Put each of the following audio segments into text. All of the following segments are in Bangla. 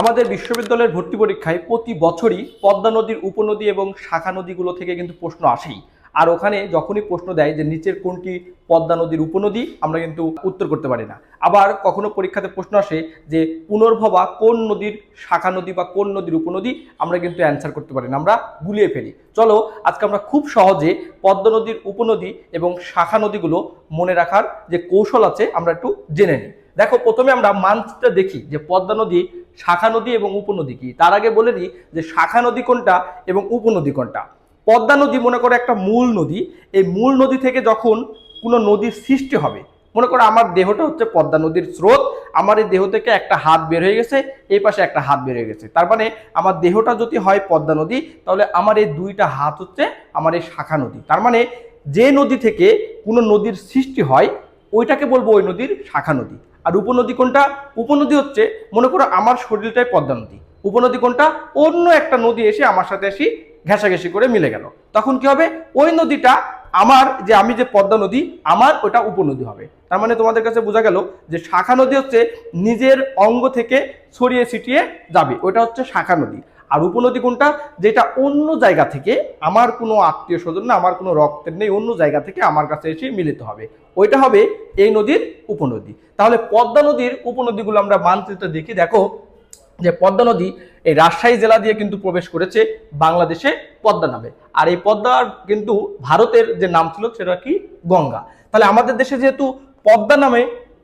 আমাদের বিশ্ববিদ্যালয়ের ভর্তি পরীক্ষায় প্রতি বছরই পদ্মা নদীর উপনদী এবং শাখা নদীগুলো থেকে কিন্তু প্রশ্ন আসেই। আর ওখানে যখনই প্রশ্ন দেয় যে নিচের কোনটি পদ্মা নদীর উপনদী, আমরা কিন্তু উত্তর করতে পারি না। আবার কখনো পরীক্ষাতে প্রশ্ন আসে যে পুনর্ভবা কোন নদীর শাখা নদী বা কোন নদীর উপনদী, আমরা কিন্তু অ্যান্সার করতে পারি না, আমরা গুলিয়ে ফেলি। চলো, আজকে আমরা খুব সহজে পদ্মা নদীর উপনদী এবং শাখা নদীগুলো মনে রাখার যে কৌশল আছে, আমরা একটু জেনে নিই। দেখো, প্রথমে আমরা মানচিত্রে দেখি যে পদ্মা নদী, শাখা নদী এবং উপনদী কি। তার আগে বলে দিই যে শাখা নদী কোনটা এবং উপনদী কোনটা। পদ্মা নদী মনে করো একটা মূল নদী, এই মূল নদী থেকে যখন কোনো নদীর সৃষ্টি হবে, মনে করো আমার দেহটা হচ্ছে পদ্মা নদীর স্রোত, আমার এই দেহ থেকে একটা হাত বের হয়ে গেছে, এই পাশে একটা হাত বের হয়ে গেছে। তার মানে আমার দেহটা যদি হয় পদ্মা নদী, তাহলে আমার এই দুইটা হাত হচ্ছে আমার এই শাখা নদী। তার মানে যে নদী থেকে কোনো নদীর সৃষ্টি হয়, ওইটাকে বলব ওই নদীর শাখা নদী। আর উপনদী কোনটা? উপনদী হচ্ছে মনে করো আমার শরীরটাই পদ্মা নদী। উপনদী কোনটা? অন্য একটা নদী এসে আমার সাথে এসে ঘেঁষাঘেঁষি করে মিলে গেল। তখন কি হবে? ওই নদীটা আমার যে আমি যে পদ্মা নদী, আমার ওটা উপনদী হবে। তার মানে তোমাদের কাছে বোঝা গেল যে শাখা নদী হচ্ছে নিজের অঙ্গ থেকে ছড়িয়ে ছিটিয়ে যাবে। ওটা হচ্ছে শাখা নদী। আর উপনদী কোনটা? যেটা অন্য জায়গা থেকে আমার কোনো আত্মীয় স্বজন না, আমার কোনো রক্তের নেই, অন্য জায়গা থেকে আমার কাছে এসে মিলিত হবে। ওইটা হবে এই নদীর উপনদী। তাহলে পদ্মা নদীর উপনদীগুলো আমরা মানচিত্রে দেখি। দেখো যে পদ্মা নদী এই রাজশাহী জেলা দিয়ে কিন্তু প্রবেশ করেছে বাংলাদেশে পদ্মা নামে। আর এই পদ্মার কিন্তু ভারতের যে নাম ছিল সেটা কি? গঙ্গা। তাহলে আমাদের দেশে যেহেতু পদ্মা নামে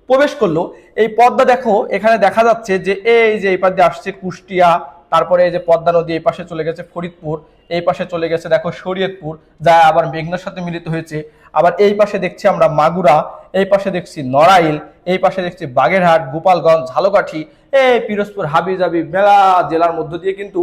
প্রবেশ করল, এই পদ্মা দেখো, এখানে দেখা যাচ্ছে যে এই যে এই পাশ দিয়ে আসছে কুষ্টিয়া, তারপরে এই যে পদ্মা নদী এই পাশে চলে গেছে ফরিদপুর এই পাশে চলে গেছে, দেখো শরীয়তপুর, যা আবার মেঘনার সাথে মিলিত হয়েছে। আবার এই পাশে দেখছি আমরা মাগুরা, এই পাশে দেখছি নড়াইল, এই পাশে দেখছি বাগেরহাট, গোপালগঞ্জ, ঝালকাঠি, এই পিরোজপুর, হাবিজাবি মেলা জেলার মধ্য দিয়ে কিন্তু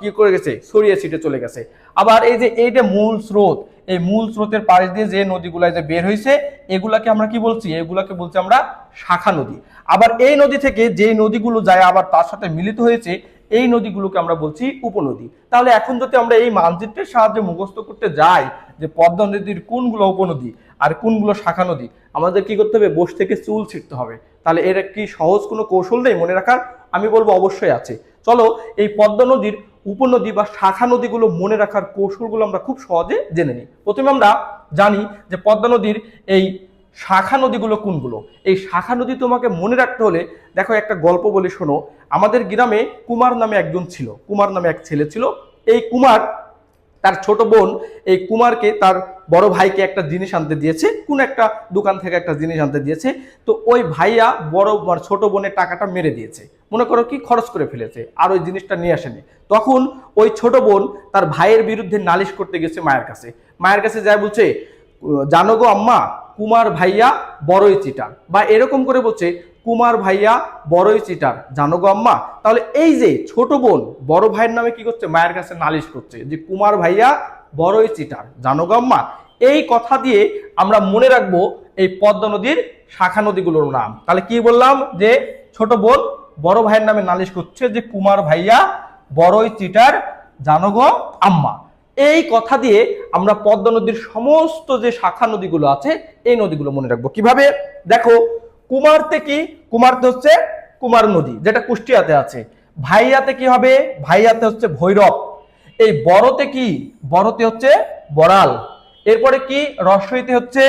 কি করে গেছে? ছড়িয়ে ছিটে চলে গেছে। আবার এই যে এইটা মূল স্রোত, এই মূল স্রোতের পাশ দিয়ে যে নদীগুলা যে বের হয়েছে এগুলাকে আমরা কি বলছি? এগুলাকে বলছি আমরা শাখা নদী। আবার এই নদী থেকে যে নদীগুলো যায়, আবার তার সাথে মিলিত হয়েছে এই নদীগুলোকে আমরা বলছি উপনদী। তাহলে এখন যদি আমরা এই মানচিত্রের সাহায্যে মুখস্থ করতে যাই যে পদ্মা নদীর কোনগুলো উপনদী আর কোনগুলো শাখা নদী, আমাদের কি করতে হবে? বস থেকে চুল ছিটতে হবে। তাহলে এর কি সহজ কোনো কৌশল নেই মনে রাখার? আমি বলব অবশ্যই আছে। চলো এই পদ্মা নদীর উপনদী বা শাখা নদীগুলো মনে রাখার কৌশলগুলো আমরা খুব সহজে জেনে নিই। প্রথমে আমরা জানি যে পদ্মা নদীর এই শাখা নদীগুলো কোনগুলো? এই শাখা নদী তোমাকে মনে রাখতে হলে দেখো একটা গল্প বলে শোনো। আমাদের গ্রামে কুমার নামে একজন ছিল, কুমার নামে এক ছেলে ছিল। এই কুমার, তার ছোট বোন, এই কুমারকে তার বড় ভাইকে একটা জিনিস আনতে দিয়েছে, কোন একটা দোকান থেকে একটা জিনিস আনতে দিয়েছে। তো ওই ভাইয়া বড় ছোট বোনের টাকাটা মেরে দিয়েছে। মনে করো কি খরচ করে ফেলেছে, আর ওই জিনিসটা নিয়ে আসেনি। তখন ওই ছোট বোন তার ভাইয়ের বিরুদ্ধে নালিশ করতে গেছে মায়ের কাছে। মায়ের কাছে যায় বলছে, জানো গো আম্মা কুমার ভাইয়া বড়ই চিটার। বা এরকম করে বলছে, কুমার ভাইয়া বড়ই চিটার। জানো গো আম্মা? তাহলে এই যে ছোট বোন বড় ভাইয়ের নামে কি করছে? মায়ের কাছে নালিশ করছে যে কুমার ভাইয়া বড়ই চিটার। জানো গো আম্মা? এই কথা দিয়ে আমরা মনে রাখব এই পদ্মা নদীর শাখা নদীগুলোর নাম। তাহলে কি বললাম? যে ছোট বোন বড় ভাইয়ের নামে নালিশ করছে যে কুমার ভাইয়া বড়ই চিটার। জানো গো আম্মা? এই কথা দিয়ে আমরা পদ্মা নদীর সমস্ত যে শাখা নদীগুলো আছে, এই নদীগুলো মনে রাখব। কীভাবে? দেখো, কুমারতে কি? কুমারতে হচ্ছে কুমার নদী, যেটা কুষ্টিয়াতে আছে। ভাইয়াতে কি হবে? ভাইয়াতে হচ্ছে ভৈরব। এই বড়তে কি? বড়তে হচ্ছে বড়াল। এরপরে কি? রসইতে হচ্ছে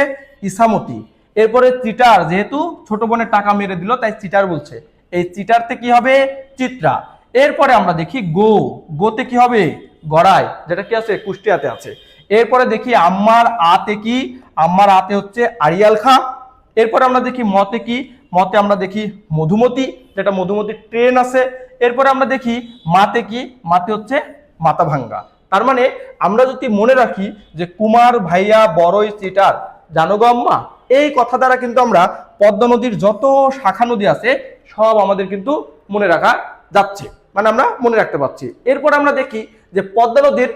ইসামতি। এরপরে চিটার, যেহেতু ছোট বোনের টাকা মেরে দিল, তাই চিটার বলছে। এই চিটারতে কি হবে? চিত্রা। এরপরে আমরা দেখি গো, গোতে কি হবে? গড়ায়, যেটা কি আছে? কুষ্টিয়াতে আছে। এরপরে দেখি আম্মার আতে কি? আম্মার আতে হচ্ছে আড়িয়াল খা। এরপরে আমরা দেখি মতে কি? মতে আমরা দেখি মধুমতি, যেটা মধুমতি ট্রেন আছে। এরপরে আমরা দেখি মাতে কি? মাতে হচ্ছে মাথা ভাঙ্গা তার মানে আমরা যদি মনে রাখি যে কুমার ভাইয়া বড়ই চিটার জানো গো আম্মা? এই কথা দ্বারা কিন্তু আমরা পদ্মা নদীর যত শাখা নদী আছে, সব আমাদের কিন্তু মনে রাখা যাচ্ছে। মানে আমরা মনে রাখতে পারছি। এরপর আমরা দেখি যে পদ্মা নদীর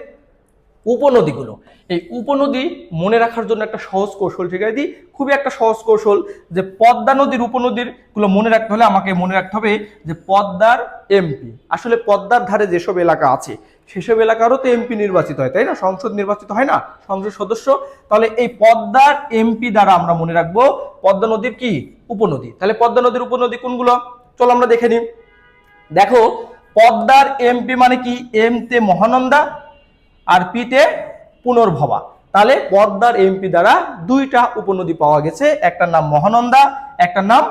উপনদীগুলো। এই উপনদী মনে রাখার জন্য একটা সহজ কৌশল শিখিয়ে দিই। খুবই একটা সহজ কৌশল যে পদ্মা নদীর উপনদীরগুলো মনে রাখতে হলে আমাকে মনে রাখতে হবে যে পদ্মার এমপি আসলে পদ্মার ধারে যেসব এলাকা আছে, সেসব এলাকারও তো এমপি নির্বাচিত হয়, তাই না? সংসদ নির্বাচিত হয় না? সংসদ সদস্য। তাহলে এই পদ্মার এমপি দ্বারা আমরা মনে রাখব পদ্মা নদীর কি? উপনদী। তাহলে পদ্মা নদীর উপনদী কোনগুলো? চলো আমরা দেখে নিই। দেখো পদ্মার এমপি মানে কি? এম তে মহানন্দা আর পিতে পুনর্ভবা। তাহলে পদ্মার এমপি দ্বারা দুইটা উপনদী পাওয়া গেছে। একটা নাম মহানন্দা একটা নাম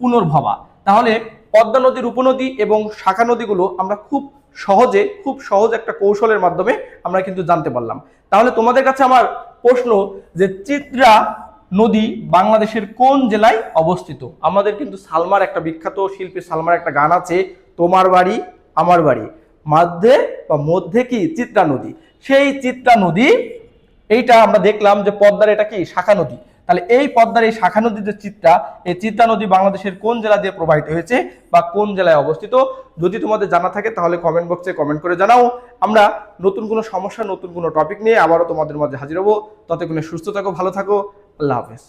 পুনর্ভবা। তাহলে পদ্মা নদীর উপনদী এবং শাখা নদীগুলো আমরা খুব সহজে, খুব সহজ একটা কৌশলের মাধ্যমে আমরা কিন্তু জানতে পারলাম। তাহলে তোমাদের কাছে আমার প্রশ্ন যে চিত্রা নদী বাংলাদেশের কোন জেলায় অবস্থিত? আমাদের কিন্তু সালমার একটা বিখ্যাত শিল্পী সালমার একটা গান আছে, তোমার বাড়ি আমার বাড়ি। মধ্যে বা মধ্যে কি চিত্রা নদী? সেই চিত্রা নদী, এইটা আমরা দেখলাম যে পদ্মার এটা কি? শাখা নদী। তাহলে এই পদ্মার এই শাখা নদীর যে চিত্রা, এই চিত্রা নদী বাংলাদেশের কোন জেলা দিয়ে প্রবাহিত হয়েছে বা কোন জেলায় অবস্থিত? যদি তোমাদের জানা থাকে তাহলে কমেন্ট বক্সে কমেন্ট করে জানাও। আমরা নতুন কোনো সমস্যা, নতুন কোনো টপিক নিয়ে আবারও তোমাদের মাঝে হাজির হব। ততক্ষণে সুস্থ থাকো, ভালো থাকো। আল্লাহ হাফেজ।